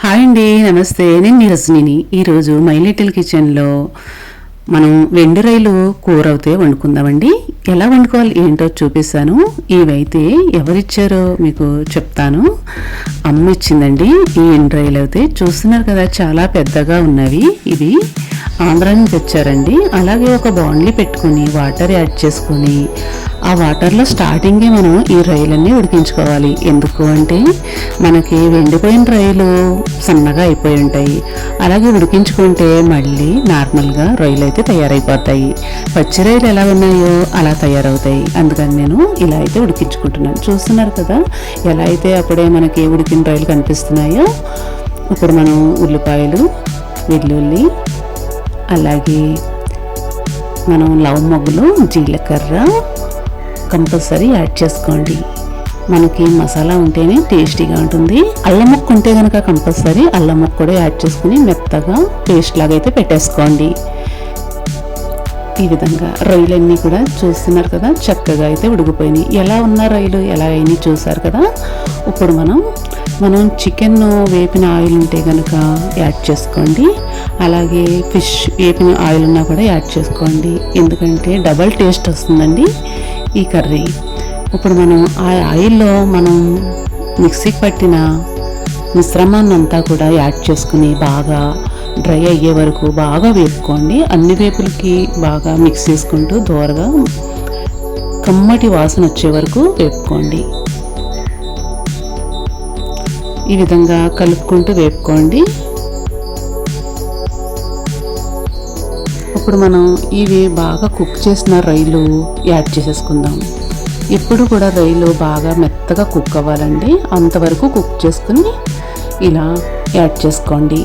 Hi అండి నమస్తే. నేను మీ రజనీని. ఈరోజు మై లిటిల్ కిచెన్లో మనం వెండి రైలు కూర అయితే వండుకుందామండి. ఎలా వండుకోవాలి ఏంటో చూపిస్తాను. ఇవైతే ఎవరిచ్చారో మీకు చెప్తాను. అమ్మ ఇచ్చిందండి. ఈ ఎండు రైలు అయితే చూస్తున్నారు కదా చాలా పెద్దగా ఉన్నవి. ఇవి ఆంధ్ర నుంచి వచ్చారండి అలాగే ఒక బాండ్లీ పెట్టుకుని వాటర్ యాడ్ చేసుకొని ఆ వాటర్లో స్టార్టింగే మనం ఈ రైలన్నీ ఉడికించుకోవాలి. ఎందుకు అంటే మనకి వెండిపోయిన రైలు సన్నగా అయిపోయి ఉంటాయి. అలాగే ఉడికించుకుంటే మళ్ళీ నార్మల్గా రొయ్యలు అయితే తయారైపోతాయి. పచ్చి రొయ్యలు ఎలా ఉన్నాయో అలా తయారవుతాయి. అందుకని నేను ఇలా అయితే ఉడికించుకుంటున్నాను. చూస్తున్నారు కదా ఎలా అయితే అప్పుడే మనకి ఉడికిన రైలు కనిపిస్తున్నాయో ఇప్పుడు మనం ఉల్లిపాయలు వెల్లుల్లి అలాగే మనం లవ్ మొగ్గులు జీలకర్ర కంపల్సరీ యాడ్ చేసుకోండి. మనకి మసాలా ఉంటేనే టేస్టీగా ఉంటుంది. అల్లం ముక్క ఉంటే కనుక కంపల్సరీ అల్లం ముక్క కూడా యాడ్ చేసుకుని మెత్తగా పేస్ట్ లాగా అయితే పెట్టేసుకోండి. ఈ విధంగా రొయ్యలన్నీ కూడా చూస్తున్నారు కదా చక్కగా అయితే ఉడికిపోయినాయి. ఎలా ఉన్న రొయ్యలు ఎలా అయినాయి చూసారు కదా? ఇప్పుడు మనం మనం చికెన్ వేపిన ఆయిల్ ఉంటే కనుక యాడ్ చేసుకోండి. అలాగే ఫిష్ వేపిన ఆయిల్ ఉన్నా కూడా యాడ్ చేసుకోండి. ఎందుకంటే డబల్ టేస్ట్ వస్తుందండి ఈ కర్రీ. ఇప్పుడు మనం ఆ ఆయిల్లో మనం మిక్సీకి పట్టిన మిశ్రమాన్ని అంతా కూడా యాడ్ చేసుకుని బాగా డ్రై అయ్యే వరకు బాగా వేపుకోండి. అన్ని వేపులకి బాగా మిక్స్ చేసుకుంటూ దోరగా కమ్మటి వాసన వచ్చే వరకు వేపుకోండి. ఈ విధంగా కలుపుకుంటూ వేపుకోండి. ఇప్పుడు మనం ఇవి బాగా కుక్ చేసిన రైలు యాడ్ చేసేసుకుందాం. ఇప్పుడు కూడా రైలు బాగా మెత్తగా కుక్ అవ్వాలండి. అంతవరకు కుక్ చేసుకుని ఇలా యాడ్ చేసుకోండి.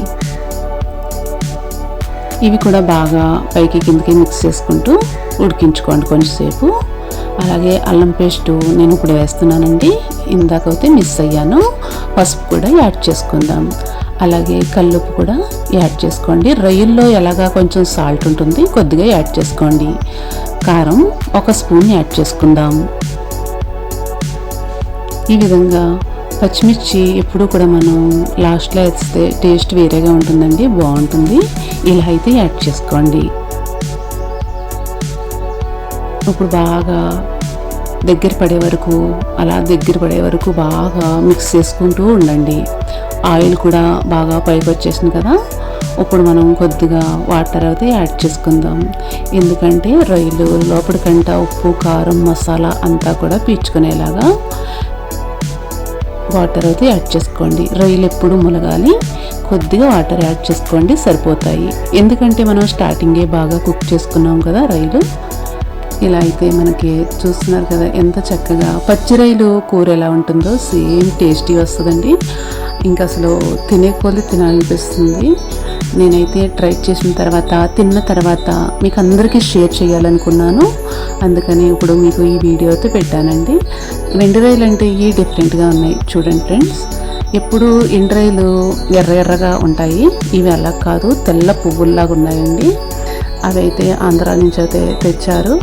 ఇవి కూడా బాగా పైకి కిందకి మిక్స్ చేసుకుంటూ ఉడికించుకోండి కొంచెంసేపు. అలాగే అల్లం పేస్టు నేను ఇప్పుడు వేస్తున్నానండి. ఇందాకైతే మిస్ అయ్యాను. పసుపు కూడా యాడ్ చేసుకుందాం. అలాగే కల్లుపు కూడా యాడ్ చేసుకోండి. రొయ్యల్లో ఎలాగా కొంచెం సాల్ట్ ఉంటుంది కొద్దిగా యాడ్ చేసుకోండి. కారం ఒక స్పూన్ యాడ్ చేసుకుందాం. ఈ విధంగా పచ్చిమిర్చి ఎప్పుడు కూడా మనం లాస్ట్లో వేస్తే టేస్ట్ వేరేగా ఉంటుందండి బాగుంటుంది. ఇలా అయితే యాడ్ చేసుకోండి. ఇప్పుడు బాగా దగ్గర పడే వరకు అలా దగ్గర పడే వరకు బాగా మిక్స్ చేసుకుంటూ ఉండండి. ఆయిల్ కూడా బాగా పైకి వచ్చేసింది కదా? ఇప్పుడు మనం కొద్దిగా వాటర్ అయితే యాడ్ చేసుకుందాం. ఎందుకంటే రొయ్యలు లోపలికంట ఉప్పు కారం మసాలా అంతా కూడా పీల్చుకునేలాగా వాటర్ అయితే యాడ్ చేసుకోండి. రొయ్యలు ఎప్పుడు ములగాలి కొద్దిగా వాటర్ యాడ్ చేసుకోండి సరిపోతాయి. ఎందుకంటే మనం స్టార్టింగే బాగా కుక్ చేసుకున్నాం కదా రైలు ఇలా అయితే మనకి చూస్తున్నారు కదా ఎంత చక్కగా. పచ్చిరైలు కూర ఎలా ఉంటుందో సేమ్ టేస్టీ వస్తుందండి. ఇంకా అసలు తినే కొద్ది తినాలనిపిస్తుంది. నేనైతే ట్రై చేసిన తర్వాత తిన్న తర్వాత మీకు అందరికీ షేర్ చేయాలనుకున్నాను. అందుకని ఇప్పుడు మీకు ఈ వీడియో అయితే పెట్టానండి. రెండు రైలు అంటే ఇవి డిఫరెంట్గా ఉన్నాయి. చూడండి ఫ్రెండ్స్. ఎప్పుడు ఎండ్రాయిలు ఎర్ర ఎర్రగా ఉంటాయి. ఇవి అలా కాదు తెల్ల పువ్వుల్లాగా ఉన్నాయండి. అవి అయితే ఆంధ్రా నుంచి అయితే తెచ్చారు.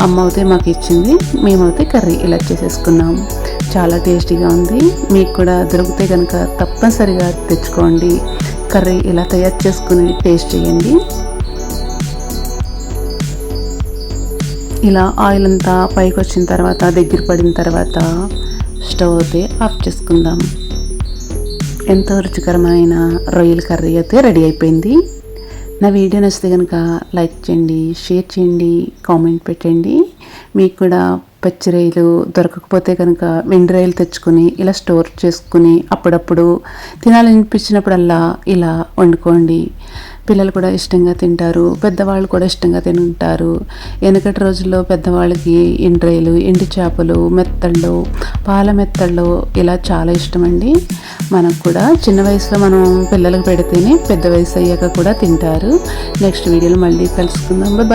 అమ్మ అయితే మాకు ఇచ్చింది. మేమైతే కర్రీ ఇలా చేసేసుకున్నాం. చాలా టేస్టీగా ఉంది. మీకు కూడా దొరికితే కనుక తప్పనిసరిగా తెచ్చుకోండి. కర్రీ ఇలా తయారు చేసుకుని టేస్ట్ చేయండి. ఇలా ఆయిల్ అంతా పైకి వచ్చిన తర్వాత దగ్గర పడిన తర్వాత స్టవ్ అయితే ఆఫ్ చేసుకుందాం. ఎంతో రుచికరమైన రొయ్యల కర్రీ అయితే రెడీ అయిపోయింది. నా వీడియో నచ్చితే కనుక లైక్ చేయండి షేర్ చేయండి కామెంట్ పెట్టండి. మీకు కూడా పచ్చి రొయ్యలు దొరకకపోతే కనుక వెండి తెచ్చుకొని ఇలా స్టోర్ చేసుకుని అప్పుడప్పుడు తినాలనిపించినప్పుడల్లా ఇలా వండుకోండి. పిల్లలు కూడా ఇష్టంగా తింటారు పెద్దవాళ్ళు కూడా ఇష్టంగా తింటారు వెనకటి రోజుల్లో పెద్దవాళ్ళకి ఎండ్రాయిలు ఎండు చేపలు మెత్తళ్ళు పాల మెత్తళ్ళు ఇలా చాలా ఇష్టమండి. మనకు కూడా చిన్న వయసులో మనం పిల్లలకు పెడితేనే పెద్ద వయసు అయ్యాక కూడా తింటారు. నెక్స్ట్ వీడియోలో మళ్ళీ కలుసుకుందాం. బాయ్